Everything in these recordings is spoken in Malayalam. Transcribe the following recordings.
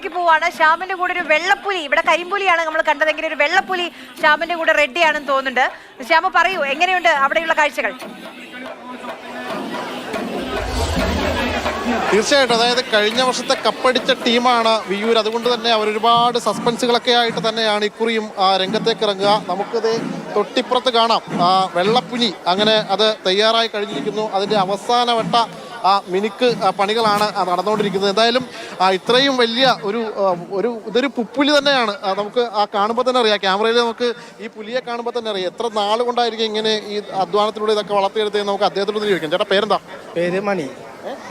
ശ്യാമിലേക്ക് പോവാണ്. ശ്യാമിന്റെ കൂടെ ഒരു വെള്ളപ്പുലി. ഇവിടെ കരിമ്പുലിയാണ് നമ്മൾ കണ്ടതെങ്കിൽ ഒരു വെള്ളപ്പുലി ശ്യാമിന്റെ കൂടെ റെഡിയാണെന്ന് തോന്നുന്നുണ്ട്. ശ്യാമ പറയൂ എങ്ങനെയുണ്ട് അവിടെയുള്ള കാഴ്ചകൾ? തീർച്ചയായിട്ടും. അതായത് കഴിഞ്ഞ വർഷത്തെ കപ്പടിച്ച ടീമാണ് വിയൂർ അതുകൊണ്ട് തന്നെ അവർ ഒരുപാട് സസ്പെൻസുകളൊക്കെ ആയിട്ട് തന്നെയാണ് ഇക്കുറിയും ആ, രംഗത്തേക്ക് ഇറങ്ങുക. നമുക്കത് തൊട്ടിപ്പുറത്ത് കാണാം. ആ, വെള്ളപ്പുലി. അങ്ങനെ അത് തയ്യാറായി കഴിഞ്ഞിരിക്കുന്നു. അതിന്റെ അവസാനവട്ട ആ മിനുക്ക് പണികളാണ് നടന്നുകൊണ്ടിരിക്കുന്നത്. എന്തായാലും ഇത്രയും വലിയ ഒരു ഒരു ഇതൊരു പുപ്പുലി തന്നെയാണ്. നമുക്ക് ആ കാണുമ്പോൾ തന്നെ അറിയാം. ക്യാമറയിൽ നമുക്ക് ഈ പുലിയെ കാണുമ്പോൾ തന്നെ അറിയാം. എത്ര നാൾ കൊണ്ടായിരിക്കും ഇങ്ങനെ ഈ അധ്വാനത്തിലൂടെ ഇതൊക്കെ വളർത്തിയെടുത്തത് നമുക്ക് അദ്ദേഹത്തിലൂടെ ചോദിക്കാം. ചേട്ടാ പേരെന്താ? പേര് മണി.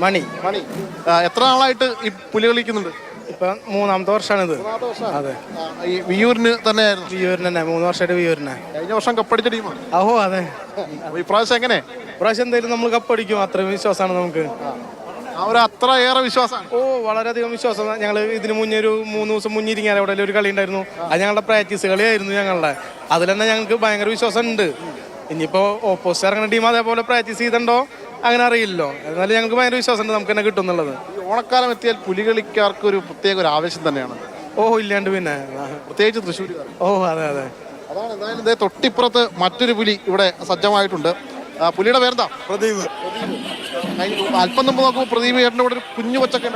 മണി. മണി. എത്ര നാളായിട്ട് ഈ പുലി കളിക്കുന്നുണ്ട്? ഇപ്പൊ മൂന്നാമത്തെ വർഷമാണിത് അതെ. ഈ വിയൂരിന് തന്നെയായിരുന്നു? വിയൂരിന് തന്നെ. മൂന്ന് വർഷമായിട്ട് വിയൂരിനെ. കഴിഞ്ഞ വർഷം കപ്പടിച്ച ടീമാണ്. അഹോ അതെ. ഇപ്രാവശ്യം എങ്ങനെ? പ്രാവശ്യം എന്തായാലും നമ്മൾ കപ്പടിക്കും അത്രയും വിശ്വാസമാണ് നമുക്ക്. ആ ഒരു അത്ര ഏറെ വിശ്വാസമാണ്. ഓ വളരെയധികം വിശ്വാസം. ഞങ്ങൾ ഇതിന് മുന്നേ ഒരു മൂന്ന് ദിവസം മുന്നേ ഇരിക്കാൻ അവിടെ ഒരു കളി ഉണ്ടായിരുന്നു. അത് ഞങ്ങളുടെ പ്രാക്ടീസ് കളിയായിരുന്നു ഞങ്ങളുടെ. അതിൽ തന്നെ ഞങ്ങൾക്ക് ഭയങ്കര വിശ്വാസം ഉണ്ട്. ഇനിയിപ്പോ ഓപ്പോസിറ്റ് ഇറങ്ങുന്ന ടീം അതേപോലെ പ്രാക്ടീസ് ചെയ്തിട്ടുണ്ടോ? അങ്ങനെ അറിയില്ലല്ലോ. എന്നാലും ഞങ്ങൾക്ക് ഭയങ്കര വിശ്വാസം ഉണ്ട് നമുക്ക് തന്നെ കിട്ടും എന്നുള്ളത് ഓണക്കാലം എത്തിയാൽ പുലി കളിക്കാർക്ക് ഒരു പ്രത്യേക ഒരു ആവേശം തന്നെയാണ്. ഓ ഇല്ലാണ്ട് പിന്നെ. പ്രത്യേകിച്ച് തൃശ്ശൂർ ഓ അതെ അതെ. അതാണ് എന്തായാലും തൊട്ടിപ്പുറത്ത് മറ്റൊരു പുലി ഇവിടെ സജ്ജമായിട്ടുണ്ട്. പുലിയുടെ പേരെന്താ? പ്രദീപ്. അല്പം മുമ്പ് നോക്കുമ്പോൾ പ്രദീപ് ചേട്ടന്റെ കൂടെ ഒരു കുഞ്ഞു കൊച്ചൊക്കെ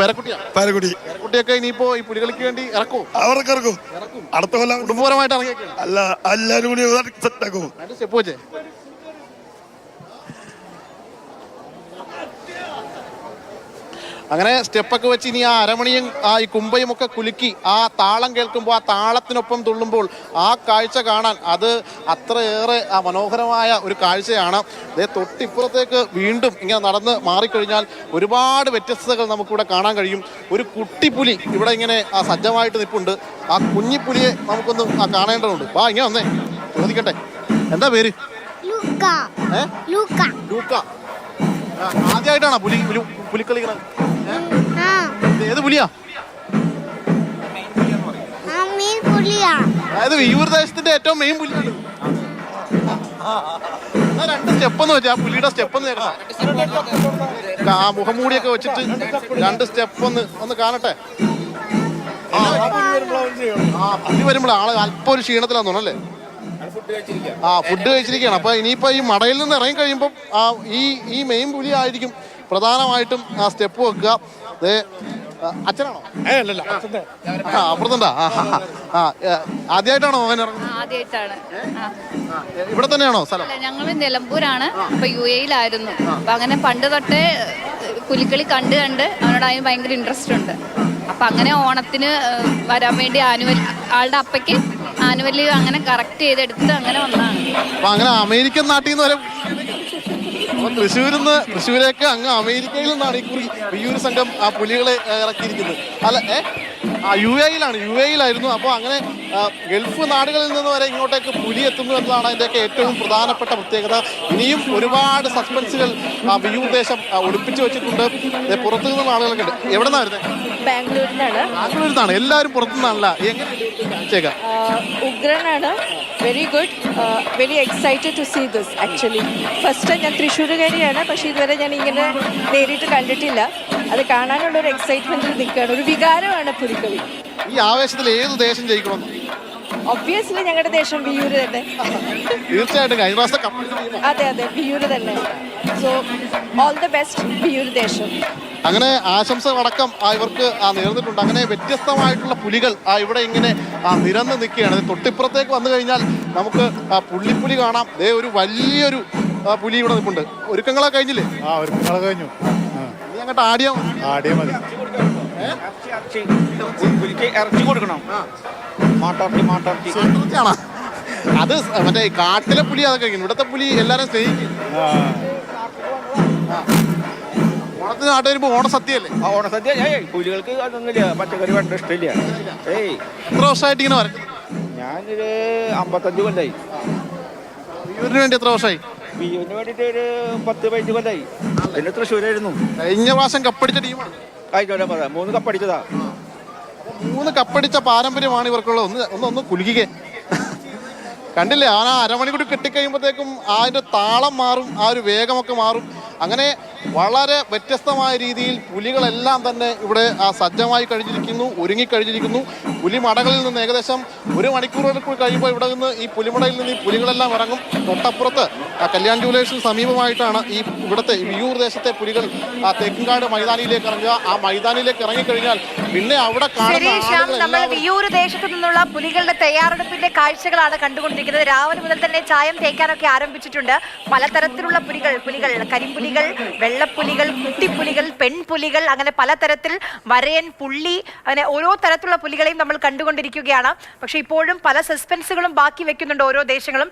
പേരക്കുട്ടിയാ? പാരക്കുടി പേരക്കുട്ടിയൊക്കെ ഇനിയിപ്പോ ഈ പുലികളിക്ക് വേണ്ടി ഇറക്കോ. അവർക്ക് ഇറക്കും. അടുത്ത കൊല്ലം കുടുംബപരമായിട്ട് ഇറങ്ങിയൊക്കെ അല്ല എല്ലാവരും കൂടി സെറ്റ് ആക്കും. സ്റ്റെപ്പ് വെച്ചേ അങ്ങനെ സ്റ്റെപ്പൊക്കെ വെച്ച് ഇനി ആ അരമണിയും ആ ഈ കുമ്പയും ഒക്കെ കുലുക്കി ആ താളം കേൾക്കുമ്പോൾ ആ താളത്തിനൊപ്പം തുള്ളുമ്പോൾ ആ കാഴ്ച കാണാൻ അത് അത്രയേറെ ആ മനോഹരമായ ഒരു കാഴ്ചയാണ്. അതേ തൊട്ടിപ്പുറത്തേക്ക് വീണ്ടും ഇങ്ങനെ നടന്ന് മാറിക്കഴിഞ്ഞാൽ ഒരുപാട് വ്യത്യസ്തതകൾ നമുക്കിവിടെ കാണാൻ കഴിയും. ഒരു കുട്ടിപ്പുലി ഇവിടെ ഇങ്ങനെ ആ സജ്ജമായിട്ട് നിൽപ്പുണ്ട് ആ കുഞ്ഞിപ്പുലിയെ നമുക്കൊന്ന് ആ കാണേണ്ടതുണ്ട്. വാ ഇങ്ങനെ വന്നേ. ചോദിക്കട്ടെ. എന്താ പേര്? ലൂക്ക. ലൂക്ക. ആദ്യമായിട്ടാണോ പുലി പുലി ഇത് ഏത് പുലിയാ? അതായത് വിയൂർ ദേശത്തിന്റെ ഏറ്റവും മെയിൻ പുലിയാണ് എന്നാ രണ്ട് സ്റ്റെപ്പ് എന്ന് വെച്ചാൽ പുലിയുടെ സ്റ്റെപ്പ് ഒന്ന് കേൾക്കാം. ആ മുഖംമൂടിയൊക്കെ വെച്ചിട്ട് രണ്ട് സ്റ്റെപ്പ് ഒന്ന് ഒന്ന് കാണട്ടെ. ആ പുലി വരുമ്പോൾ ആളെ അല്പം ഒരു ക്ഷീണത്തിലാന്ന് തോന്നല്ലേ ആ ഫുഡ് കഴിച്ചിരിക്കുകയാണ്. അപ്പൊ ഇനിയിപ്പോ ഈ മടയിൽ നിന്ന് ഇറങ്ങി കഴിയുമ്പോൾ ആ ഈ ഈ മെയിൻ പുലി ആയിരിക്കും പ്രധാനമായിട്ടും ആ സ്റ്റെപ്പ് വെക്കുക. അച്ഛനാണോ? ആ അപ്പുറത്തുണ്ടാ? ആ ആദ്യമായിട്ടാണോ അവൻ ഇറങ്ങുന്നത്? ആദ്യമായിട്ടാണ്. ആ, ഇവിടെ തന്നെയാണോ സ്ഥലം? ഞങ്ങൾ നിലമ്പൂരാണ്. ഇപ്പൊ യു എയിലായിരുന്നു അപ്പൊ അങ്ങനെ പണ്ട് തൊട്ടേ ഏഹ്, പുലിക്കളി കണ്ട് കണ്ട് അവനോട് അതിന് ഭയങ്കര ഇൻട്രസ്റ്റ് ഉണ്ട്. അപ്പൊ അങ്ങനെ ഓണത്തിന് ഏഹ്, വരാൻ വേണ്ടി ആനുവൽ ആളുടെ അപ്പയ്ക്ക് ആനുവൽ അങ്ങനെ കറക്റ്റ് ചെയ്തെടുത്ത് അങ്ങനെ വന്നതാണ് അപ്പൊ അങ്ങനെ അമേരിക്കൻ നാട്ടിൽ നിന്ന് വരെ തൃശ്ശൂരിൽ നിന്ന് തൃശ്ശൂരേക്ക് അങ്ങ് അമേരിക്കയിൽ നിന്നാണ് ഈ കുറി ഈ ഒരു സംഘം ആ പുലികളെ ഇറക്കിയിരിക്കുന്നത്. അല്ല ഏ? ആ യു എയിലാണ് യു എയിലായിരുന്നു അപ്പോൾ അങ്ങനെ ഗൾഫ് നാടുകളിൽ നിന്ന് വരെ ഇങ്ങോട്ടേക്ക് പുലി എത്തുന്നു എന്നതാണ് അതിന്റെയൊക്കെ ഏറ്റവും പ്രധാനപ്പെട്ട പ്രത്യേകത. ഇനിയും ഒരുപാട് സസ്പെൻസുകൾ ആ വിയൂർ ദേശം ഒളിപ്പിച്ചു വെച്ചിട്ടുണ്ട്. പുറത്തു നിന്നുള്ള ആളുകളൊക്കെ ഉണ്ട്. എവിടെ നിന്നാണ് വരുന്നത് ബാംഗ്ലൂരിനാണ് ബാംഗ്ലൂരിൽ നിന്നാണ് എല്ലാവരും പുറത്തു നിന്നാണല്ല എങ്ങനെ ഉഗ്രനാണ് very good very excited to see this actually first ഞാൻ തൃശ്ശൂരുകാരിയാണ്. പക്ഷേ ഇതുവരെ ഞാൻ ഇങ്ങനെ നേരിട്ട് കണ്ടിട്ടില്ല. അത് കാണാനുള്ള ഒരു എക്സൈറ്റ്മെന്റ് നിൽക്കുകയാണ്. ഒരു വികാരമാണ് പുലിക്കളി ഈ ആവേശത്തിൽ ഏത് ദേശം ജയിക്കണം? ഒബ്വിയസ്ലി ഞങ്ങളുടെ ദേശം വിയൂര് തന്നെ. തീർച്ചയായിട്ടും. കഴിഞ്ഞ പ്രാവശ്യത്തെ അതെ അതെ. വിയൂര് തന്നെ. So all the best Viyyur ദേശം. അങ്ങനെ ആശംസകളടക്കം ആ ഇവർക്ക് ആ നേർന്നിട്ടുണ്ട്. അങ്ങനെ വ്യത്യസ്തമായിട്ടുള്ള പുലികൾ ആ ഇവിടെ ഇങ്ങനെ ആ നിരന്ന് നിൽക്കുകയാണ്. തൊട്ടിപ്പുറത്തേക്ക് വന്നു കഴിഞ്ഞാൽ നമുക്ക് ആ പുള്ളിപ്പുലി കാണാം. ദേ ഒരു വലിയൊരു പുലി ഇവിടെ നിൽപ്പുണ്ട്. ഒരുക്കങ്ങളൊക്കെ കഴിഞ്ഞില്ലേ? ആ ഒരുക്കങ്ങളെ കഴിഞ്ഞു. നീ അങ്ങോട്ട് ആടിയാ മതി. ആടിയ മതി. പുലിക്ക് ഇറച്ചി കൊടുക്കണം. മാട്ടോർട്ടി മാട്ടോർട്ടി ഇറച്ചിയാണോ? അത് മറ്റേ കാട്ടിലെ പുലി അതൊക്കെ കഴിക്കും. ഇവിടുത്തെ പുലി എല്ലാരും സ്നേഹിക്കും. ഓണത്തിന് നാട്ടിൽ വരുമ്പോ ഓണസദ്യയല്ലേ? ആ ഓണസദ്യ. ഏയ് പുലികൾക്ക് അതൊന്നുമില്ല. പച്ചക്കറി വേണ്ട ഇഷ്ടമില്ല. ഏയ്. എത്ര വർഷമായിട്ട് ഇങ്ങനെ വരക്കുന്നു ഞാനൊരു അമ്പത്തഞ്ച് കൊല്ലായി. ഇവരിന് വേണ്ടി എത്ര വർഷമായി? ബിയുവിന് വേണ്ടിയിട്ട് ഒരു പത്ത് പതിനഞ്ച് കൊല്ലായി. പിന്നെ തൃശ്ശൂരായിരുന്നു. കഴിഞ്ഞ പ്രാവശ്യം കപ്പടിച്ച ടീമാണ്. ആയിക്കോട്ടെ പറയാം. മൂന്ന് കപ്പടിച്ചതാ. മൂന്ന് കപ്പടിച്ച പാരമ്പര്യമാണ് ഇവർക്കുള്ളത്. ഒന്ന് ഒന്ന് ഒന്ന് കുലുക്കിക്കേ. കണ്ടില്ലേ? ആ അരമണി കൂടി ആ അതിന്റെ താളം മാറും ആ ഒരു വേഗമൊക്കെ മാറും. അങ്ങനെ വളരെ വ്യത്യസ്തമായ രീതിയിൽ പുലികളെല്ലാം തന്നെ ഇവിടെ സജ്ജമായി കഴിഞ്ഞിരിക്കുന്നു ഒരുങ്ങിക്കഴിഞ്ഞിരിക്കുന്നു പുലിമടകളിൽ നിന്ന് ഏകദേശം ഒരു മണിക്കൂറുകൾ കഴിയുമ്പോൾ ഇവിടെ നിന്ന് ഈ പുലിമടയിൽ നിന്ന് ഈ പുലികളെല്ലാം ഇറങ്ങും. തൊട്ടപ്പുറത്ത് ആ, കല്യാൺ ജുവലേഴ്സിന് സമീപമായിട്ടാണ് ഈ ഇവിടുത്തെ വിയൂർ ദേശത്തെ പുലികൾ ആ, തേക്കിൻകാട് മൈതാനിയിലേക്ക് ഇറങ്ങുക. ആ മൈതാനിയിലേക്ക് ഇറങ്ങിക്കഴിഞ്ഞാൽ പിന്നെ അവിടെ നമ്മൾ ദേശത്തു നിന്നുള്ള പുലികളുടെ തയ്യാറെടുപ്പിന്റെ കാഴ്ചകളാണ് കണ്ടുകൊണ്ടിരിക്കുന്നത്. രാവിലെ മുതൽ തന്നെ ചായം തേക്കാനൊക്കെ ആരംഭിച്ചിട്ടുണ്ട്. പലതരത്തിലുള്ള പുലികൾ പുലികൾ കരിമ്പുലികൾ വെള്ളപ്പുലികൾ കുട്ടിപ്പുലികൾ പെൺപുലികൾ അങ്ങനെ പലതരത്തിൽ വരയൻ പുള്ളി അങ്ങനെ ഓരോ തരത്തിലുള്ള പുലികളെയും നമ്മൾ കണ്ടുകൊണ്ടിരിക്കുകയാണ്. പക്ഷേ ഇപ്പോഴും പല സസ്പെൻസുകളും ബാക്കി വെക്കുന്നുണ്ട് ഓരോ ദേശങ്ങളും.